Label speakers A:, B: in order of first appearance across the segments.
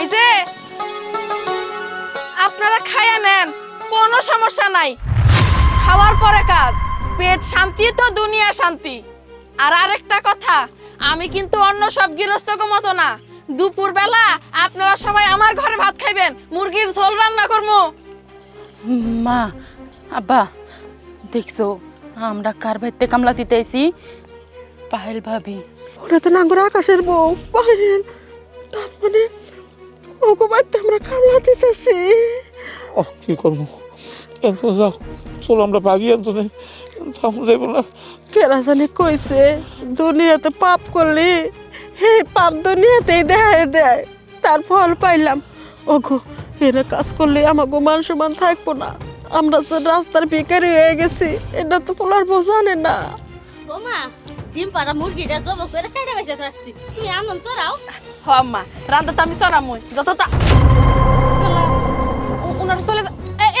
A: এই যে আপনারা খাইয়া নেন কোনো সমস্যা নাই। খাওয়ার পরে কাজ পেট শান্তি তো দুনিয়া শান্তি। আর আরেকটা কথা আমি কিন্তু অন্য সব গৃহস্থকে মতো না। দুপুর বেলা আপনারা সবাই আমার ঘরে ভাত খাইবেন মুরগির ঝোল রান্না করব
B: মা আব্বা দেখছ আমরা কার ভাইতে কামলা দিতে আইছি? পাহেল ভাবি।
C: ওরা তো নাঙ্গর আকাশের বউ পাহেল তার মানে আমরা কামলা দিতেছি।
D: ও কি করব? এত যাও চলো আমরা ভাগি একজনে। থামু যাইব না।
C: কেরা জানি কইছে দুনিয়াতে পাপ করলি হে পাপ দুনিয়াতেই দেখায় দেয়। তার ফল পাইলাম। ওগো এরা কাজ করলে আমাকে মান সমান থাকব না। আমরা যে রাস্তার ভিখারি হয়ে গেছি এটা তো পোলার বউ জানে না।
E: বোমা ডিম পাড়া মুরগিটা জব করে কেটে বেঁচে রাখছি তুমি এমন চড়াও।
A: হ আম্মা রান্না তো আমি চড়ামই যত তা ওনারা চলে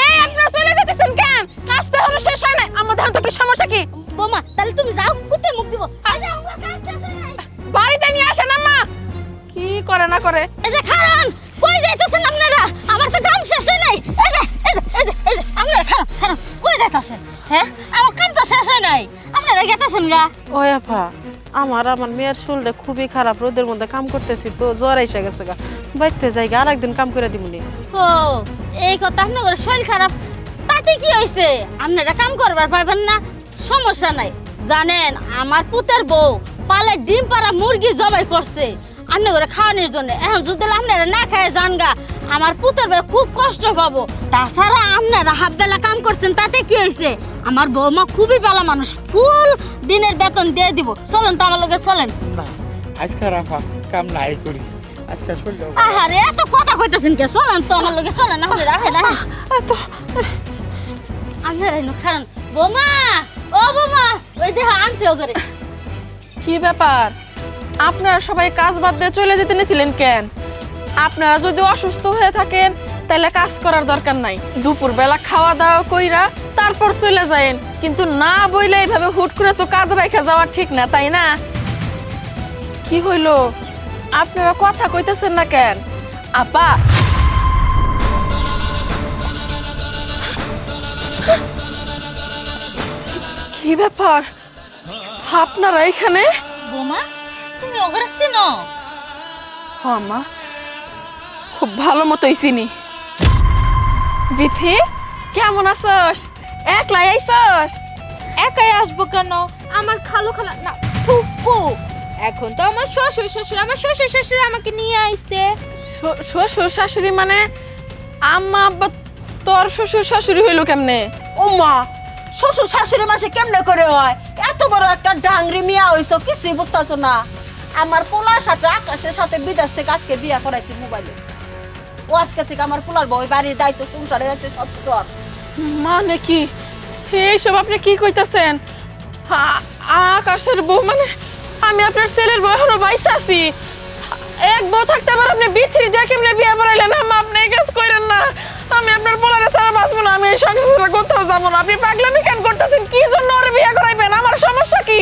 A: এই আপনারা চলে যেতেছেন কেন কাজটা হলো শেষ হয় নাই ধান তো কি সমস্যা কি
E: বোমা তাহলে তুমি যাও কুত্তে মুখ দিব।
A: বাড়িতে নিয়ে আসেন আম্মা কি করে না করে
E: এই যে খারান কই যাইতেছেন আপনারা আমার তো কাম শেষ হয় নাই এই যে এই যে এই যে আপনারা খারান খারান কই যাইতেছেন হ্যাঁ আমার কাম তো শেষ হয় নাই আপনারা গেতেছেন গা
C: ওই আফা আমার আমার মেয়ের শরীরটা খুবই খারাপ, রোদের মধ্যে কাম করতেছি তো জ্বর এসে গেছে গা। বাইতে যাই গা আর একদিন কাম করে দিমুনি।
E: ও এই কথা আপনার শরীর খারাপ, তাতে কি হয়েছে আপনারা কাম করবার পাইবেন না, সমস্যা নাই। জানেন, আমার পুতের বউ পালে ডিম পাড়া মুরগি জবাই করছে। আপনার করে খাওয়ানোর জন্য। এখন যদি আপনারা না খায় জানগা আমার পুতের বউ খুব কষ্ট পাবো। তাছাড়া আপনারা হাফ বেলা কাম করছেন তাতে কি হয়েছে? আমার বৌমা খুবই ভালো মানুষ ফুল দিনের বেতন দিয়ে দিব। চলেন তো আমার লগে চলেন।
D: না আজকে রাফা কাম নাই করি। আজকে
E: আহারে এত কথা কইতাছেন কে? চলেন তো আমার লগে চলেন আমাদের রাখেন রাখেন আপনারা এনো খারান। বোমা ও বোমা ওই দেহ আনছে ও করে
A: কি ব্যাপার? আপনারা সবাই কাজ বাদ দিয়ে চলে যেতে নিয়েছিলেন কেন? আপনারা যদি অসুস্থ হয়ে থাকেন তাহলে কাজ করার দরকার নাই। দুপুর বেলা খাওয়া দাওয়া কইরা তারপর চলে যায়েন। কিন্তু না বইলে এইভাবে হুট করে তো কাজ রেখে যাওয়া ঠিক না তাই না? কি হইল? আপনারা কথা কইতেছেন না কেন? আপা! কি ব্যাপার? আপনারা এখানে?
E: বোমা তুমি ওগরে চিনো
A: হ্যাঁ মা। খুব ভালো মতোই চিনি বিথি কেমন আছস? একলাই আইসস
F: একাই আসব কেন? আমার খালু খালা না ফুকু এখন তো আমার শ্বশুর শ্বশুর আমার শ্বশুর শ্বশুর আমাকে নিয়ে আইছে।
A: শ- শ্বশুর শাশুড়ি মানে আম্মা আব্বা তোর শ্বশুর শাশুড়ি হইল কেমনে?
C: ও মা শ্বশুর শাশুড়ি মাসে কেমনে করে হয়? এত বড় একটা ডাংরি মিয়া হইছো কিছুই বুঝতেছো না। আমার পোলার সাথে আকাশের সাথে বিদেশ থেকে আজকে বিয়া করাইছি মোবাইলে। ও আজকে থেকে আমার পোলার বই বাড়ির দায়িত্ব সংসারে যাচ্ছে সব চর
A: মানে কি? এইসব আপনি কি কইতাছেন? আকাশের বউ মানে আমি আপনার ছেলের বউ এখনও বাইসা আছি। এক বউ থাকতে আবার আপনি বিথ্রি দিয়ে কেমনে বিয়ে পড়াইলেন আম্মা আপনি কাজ করেন না। আমি আপনার পোলারে ছাড়া বাঁচবো না আমি এই সংসার কোথাও যাব না। আপনি পাগলামি কেন করতেছেন? কি জন্য ওরে বিয়ে করাইবেন? আমার সমস্যা কি?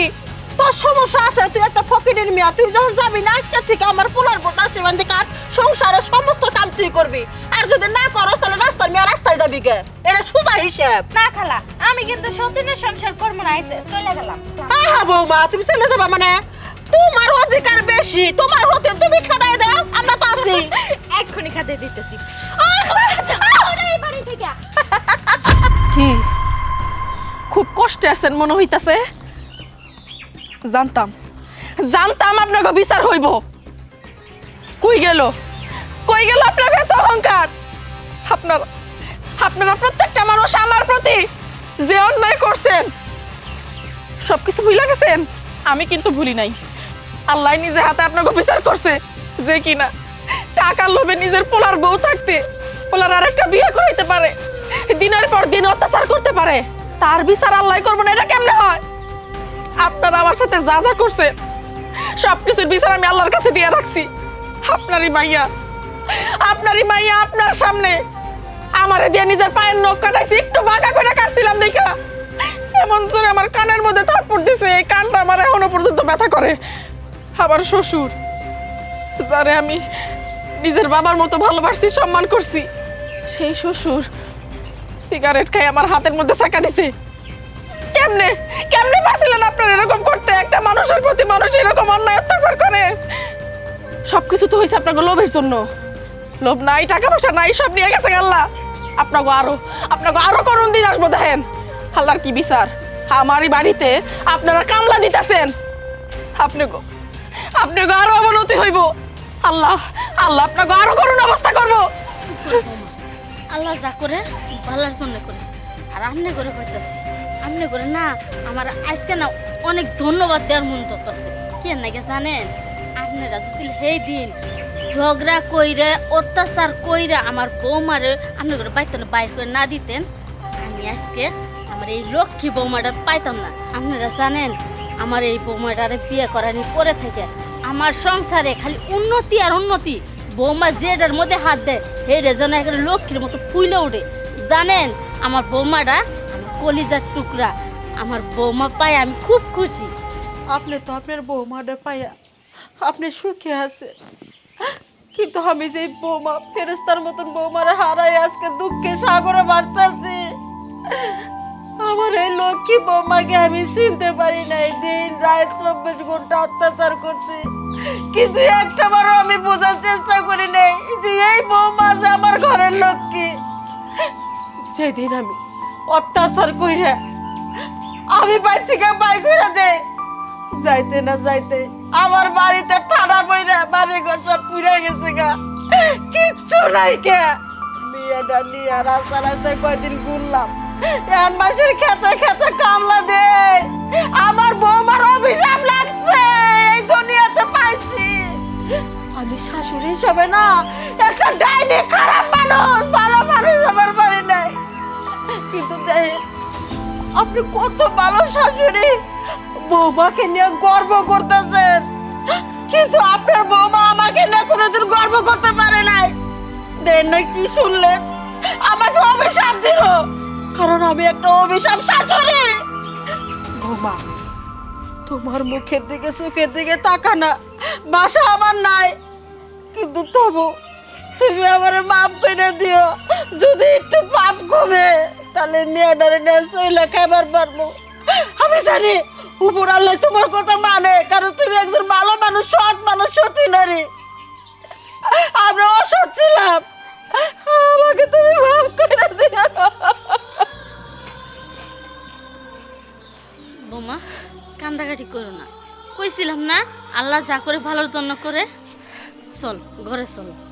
C: তোর সমস্যা আছে তুই একটা ফকিরের মিয়া তুই যখন যাবি না আজকে থেকে আমার পোলার বোট আসছে বান্ধে কাট সংসারের সমস্ত তুই করবি? আর যদি না করস তাহলে রাস্তার মিয়া রাস্তায় যাবি কে? এটা সোজা হিসেব।
F: না খালা আমি কিন্তু সতীনের সংসার করব না চলে গেলাম।
C: হ্যাঁ হ্যাঁ বৌমা তুমি চলে যাবা মানে? তোমার অধিকার বেশি তোমার হতে তুমি খেদাই দাও আমরা তো আছি।
F: এক্ষুনি খাতে দিতেছি।
A: কি? খুব কষ্টে আছেন মনে হইতাছে? জানতাম। জানতাম আপনাকে বিচার হইব। কই গেল? কই গেল আপনার এত অহংকার? আপনার, আপনারা প্রত্যেকটা মানুষ আমার প্রতি যে অন্যায় করছেন সব কিছু ভুলে গেছেন? আমি কিন্তু ভুলি নাই। আল্লাহ নিজে হাতে আপনাকে বিচার করছে যে কিনা টাকার লোভে নিজের পোলার বউ থাকতে পোলার আরেকটা বিয়ে করাইতে পারে, দিনের পর দিন অত্যাচার করতে পারে। তার বিচার আল্লাহ করব না এটা কেমনে হয়? আপনারা আমার সাথে যা যা করছে সব কিছুর বিচার আমি আল্লাহর কাছে দিয়ে রাখছি। আপনারই মাইয়া আপনারই মাইয়া আপনার সামনে। আমারে দিয়ে নিজের পায়ের নখ কাটাইছি, একটু বাঁকা করে কাটছিলাম দেখা। এমন জোরে আমার কানের মধ্যে থাপ্পড় দিছে, এই কানটা আমার এখনও পর্যন্ত ব্যথা করে। আমার শ্বশুর, যারে আমি নিজের বাবার মতো ভালোবাসছি সম্মান করছি, সেই শ্বশুর সিগারেট খাই আমার হাতের মধ্যে চাকা দিছে। কেমনে কেমনে পারছিলেন আপনার এরকম করতে? একটা মানুষের প্রতি মানুষ এরকম অন্যায় অত্যাচার করে। সবকিছু তো হয়েছে আপনাকে লোভের জন্য। লোভ নাই, টাকা পয়সা নাই, সব নিয়ে গেছে আল্লাহ আপনাকে আরও আপনাকে আরও করুন দিন আসব দেখেন। আল্লাহর কি বিচার? আমারই বাড়িতে আপনারা কামলা দিতেছেন। আপনি গো আপনি গো আরও অবনতি হইব। আল্লাহ আল্লাহ আপনাকে আরও করুন অবস্থা করব।
E: আল্লাহ যা করে ভালোর জন্য করে। আর আমনে করে কইতাছি, আমনে করে না, আমার আজকে না অনেক ধন্যবাদ দেওয়ার মন করতেছে কি নাকি জানেন? আপনারা যদি সেই দিন ঝগড়া কইরে, অত্যাচার কইরে আমার বৌমারে আপনি করে পাইতেন বাইর করে না দিতেন। আমি আজকে আমার এই লক্ষ্মী বৌমাটা পাইতাম না। আপনারা জানেন, আমার এই বৌমাটারে বিয়ে করানি পরে থেকে আমার সংসারে খালি উন্নতি আর উন্নতি। বৌমা যেটার মধ্যে হাত দেয় হেরে যেন একেবারে লক্ষ্মীর মতো ফুইলে ওঠে। জানেন, আমার বৌমাটা আমার কলিজার টুকরা। আমার বৌমা পায় আমি খুব খুশি।
C: আপনি তো আপনার বৌমাটা পাইয়া আপনি সুখে আছে কিন্তু আমি যে বৌমা ফেরেস্তার মতন বৌমারে হারাই আজকে দুঃখে সাগরে বাঁচতেছি আমার এই লক্ষ্মী বৌমাকে আমি চিনতে পারি নাই। দিন রাত চব্বিশ ঘণ্টা অত্যাচার করছি। কিন্তু একটা বারও আমি বোঝার চেষ্টা করি নাই যে এই বৌমা যে আমার ঘরের লক্ষ্মী। যেদিন আমি অত্যাচার কইরা, আমি বাই থেকে বাই করে দে যাইতে না যাইতে আমার বাড়িতে ঠাডা পইরা বাড়ি ঘর সব পুড়ে গেছে গা। কিচ্ছু নাই কে। বিয়েটা নিয়ে রাস্তা রাস্তায় কয়দিন ঘুরলাম। এক মাসের খেতে খেতে কামলা দে। আমার বৌমার অভিশাপ লাগছে, এই দুনিয়াতে পাইছি। আমি শাশুড়ি হিসাবে না, একটা ডাইনি খারাপ মানুষ, ভালো মানুষ আমার বাড়ি নাই। কিন্তু দেখেন আপনি কত ভালো শাশুড়ি। বৌমাকে নিয়ে গর্ব করতেছেন? কিন্তু আপনার বৌমা আমাকে নিয়ে কোনোদিন গর্ব করতে পারে নাই। দেন না কি শুনলেন? আমাকে অভিশাপ দিল। কারণ আমি একটা অভিশাপ শাশুড়ি। বৌমা, তোমার মুখের দিকে, চোখের দিকে তাকা না। বাসা আমার নাই। কিন্তু তবু তুমি আমার মাপ করে দিও। যদি একটু পাপ কমে, তাহলে মেয়েটারে নিয়ে শৈলা খাবার পারব। আমি জানি উপর আল্লাহ তোমার কথা মানে কারণ তুমি একজন ভালো মানুষ, সৎ মানুষ, সতী নারী। আমরা অসৎ ছিলাম। আমাকে তুমি মাফ করে দিও।
E: বৌমা, কান্দাকাটি করো না। কইছিলাম না, আল্লাহ যা করে ভালোর জন্য করে। চল, ঘরে চল।